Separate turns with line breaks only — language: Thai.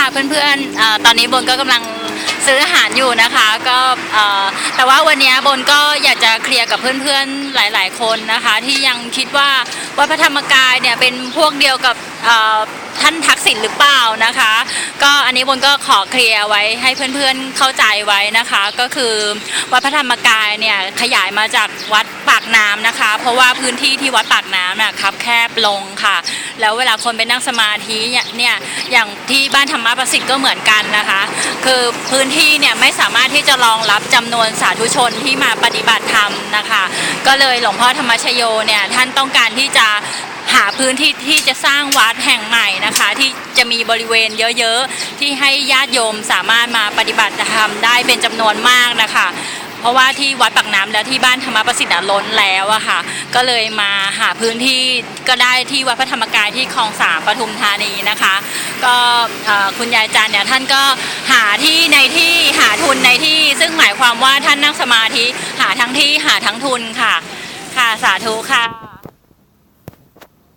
ค่ะเพื่อนๆอตอนนี้บนก็กำลังซื้ออาหารอยู่นะคะก็แต่ว่าวันนี้บนก็อยากจะเคลียร์กับเพื่อนๆหลาย ๆ คนนะคะ ที่ยังคิดว่าวัดพระธรรมกายเนี่ยเป็นพวกเดียวกับท่านทักษิณหรือเปล่านะคะ ก็อันนี้บนก็ขอเคลียร์ไว้ให้เพื่อนๆเข้าใจไว้นะคะ ก็คือวัดพระธรรมกายเนี่ยขยายมาจากวัดปากน้ำนะคะ เพราะว่าพื้นที่ที่วัดปากน้ำน่ะครับแคบลงค่ะ แล้วเวลาคนไปนั่งสมาธิเนี่ยอย่างที่บ้านธรรมประสิทธิ์ก็เหมือนกันนะคะ คือพื้นที่เนี่ยไม่สามารถที่จะรองรับจำนวนสาธุชนที่มาปฏิบัติธรรมนะคะ ก็เลยหลวงพ่อธรรมชโยเนี่ยท่านต้องการที่จะ หาพื้นที่ที่จะสร้างวัดแห่งใหม่นะคะ ที่จะมีบริเวณเยอะๆ ที่ให้ญาติโยมสามารถมาปฏิบัติธรรมได้เป็นจำนวนมากนะคะ เพราะว่าที่วัดปากน้ำและที่บ้านธรรมประสิทธิ์ล้นแล้วอะค่ะ ก็เลยมาหาพื้นที่ก็ได้ที่วัดพระธรรมกายที่คลองสามปทุมธานีนะคะ ก็คุณยายจันเนี่ยท่านก็หาที่ในที่หาทุนในที่ซึ่งหมายความว่าท่านนั่งสมาธิหาทั้งที่หาทั้งทุนค่ะ ค่ะสาธุค่ะ